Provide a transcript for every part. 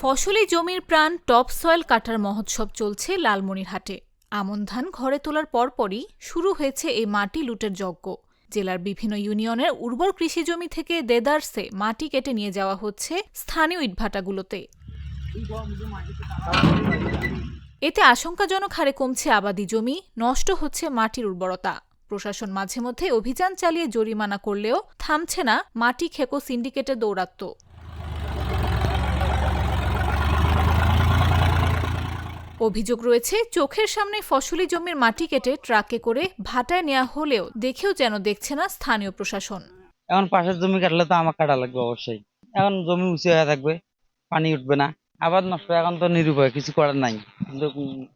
ফসলি জমির প্রাণ টপ সয়েল কাটার মহোৎসব চলছে লালমনিরহাটে। আমন ধান ঘরে তোলার পরপরই শুরু হয়েছে এই মাটি লুটের যজ্ঞ। জেলার বিভিন্ন ইউনিয়নের উর্বর কৃষি জমি থেকে দেদারসে মাটি কেটে নিয়ে যাওয়া হচ্ছে স্থানীয় ইটভাটাগুলোতে। এতে আশঙ্কাজনক হারে কমছে আবাদি জমি, নষ্ট হচ্ছে মাটির উর্বরতা। প্রশাসন মাঝে মধ্যে অভিযান চালিয়ে জরিমানা করলেও থামছে না মাটি খেকো সিন্ডিকেটের দৌরাত্ম্য। অভিযোগ রয়েছে, চোখের সামনে ফসলি জমির মাটি কেটে ট্রাকে করে ভাটায় নেওয়া হলেও দেখেও যেন দেখছে না স্থানীয় প্রশাসন। এখন পাশের জমি কাটলে তো আমার কাটা লাগবে অবশ্যই। এখন জমি উঁচু হয়ে থাকবে, পানি উঠবে না আবার নষ্ট, এখন তো নিরুপায়, কিছু করার নাই। কিন্তু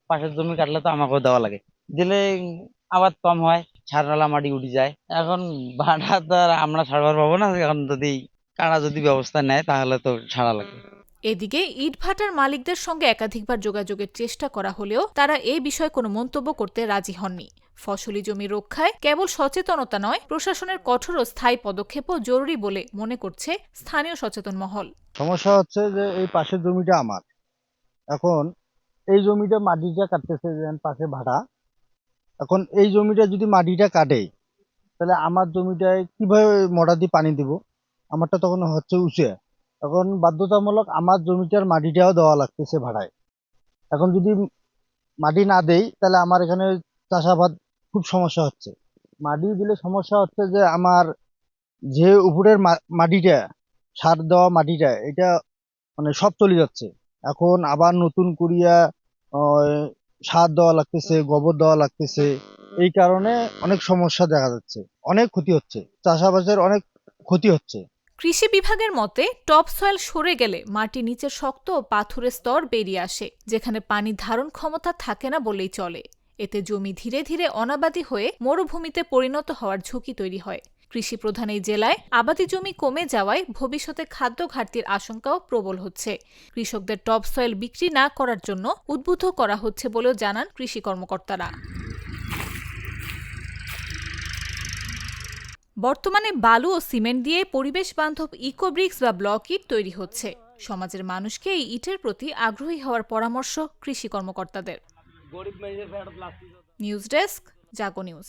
পাশের জমি কাটলে তো আমাকেও দেওয়া লাগে। দিলে আবাদ কম হয় ছাড়নালা মাটি উঠে যায়। এখন ভাড়া তো আর আমরা ছাড়বার পাবো না, এখন যদি কারা যদি ব্যবস্থা নেয়, তাহলে তো ছাড়া লাগবে এদিকে ইটভাটার মালিকদের সঙ্গে একাধিকবার যোগাযোগের চেষ্টা করা হলেও তারা এ বিষয়ে কোনো মন্তব্য করতে রাজি হননি। ফসলি জমি রক্ষায় কেবল সচেতনতা নয়, প্রশাসনের কঠোর ও স্থায়ী পদক্ষেপও জরুরি বলে মনে করছে স্থানীয় সচেতন মহল। সমস্যা হচ্ছে যে এই পাশের জমিটা আমার। এখন এই জমিটা মাটিটা কাটতেছে পাশে ভাড়া এখন এই জমিটা যদি মাটিটা কাটে, তাহলে আমার জমিটায় কীভাবে মোটা দিয়ে পানি দিব? আমারটা তখন হচ্ছে উঁচে। এখন বাধ্যতামূলক আমার জমিটার মাটিটাও দেওয়া লাগতেছে ভাড়ায়। এখন যদি মাটি না দেই, তাহলে আমার এখানে চাষাবাদ খুব সমস্যা হচ্ছে। মাটি দিলে সমস্যা হচ্ছে যে আমার যে উপরের মাটিটা, সার দেওয়া মাটিটা, এটা মানে সব চলে যাচ্ছে। এখন আবার নতুন করিয়া সার দেওয়া লাগতেছে, গোবর দেওয়া লাগতেছে। এই কারণে অনেক সমস্যা দেখা যাচ্ছে। অনেক ক্ষতি হচ্ছে। চাষাবাসের অনেক ক্ষতি হচ্ছে। কৃষি বিভাগের মতে, টপ সয়েল সরে গেলে মাটি নিচে শক্ত ও পাথুরের স্তর বেরিয়ে আসে, যেখানে পানি ধারণ ক্ষমতা থাকে না বলেই চলে। এতে জমি ধীরে ধীরে অনাবাদি হয়ে মরুভূমিতে পরিণত হওয়ার ঝুঁকি তৈরি হয়। কৃষি প্রধান এই জেলায় আবাদি জমি কমে যাওয়ায় ভবিষ্যতে খাদ্য ঘাটতির আশঙ্কাও প্রবল হচ্ছে। কৃষকদের টপ সয়েল বিক্রি না করার জন্য উদ্বুদ্ধ করা হচ্ছে বলেও জানান কৃষি কর্মকর্তারা। বর্তমানে বালু ও সিমেন্ট দিয়ে পরিবেশ বান্ধব ইকোব্রিক্স বা ব্লক ইট তৈরি হচ্ছে। সমাজের মানুষকে এই ইটের প্রতি আগ্রহী হওয়ার পরামর্শ কৃষি কর্মকর্তাদের। News desk Jago news.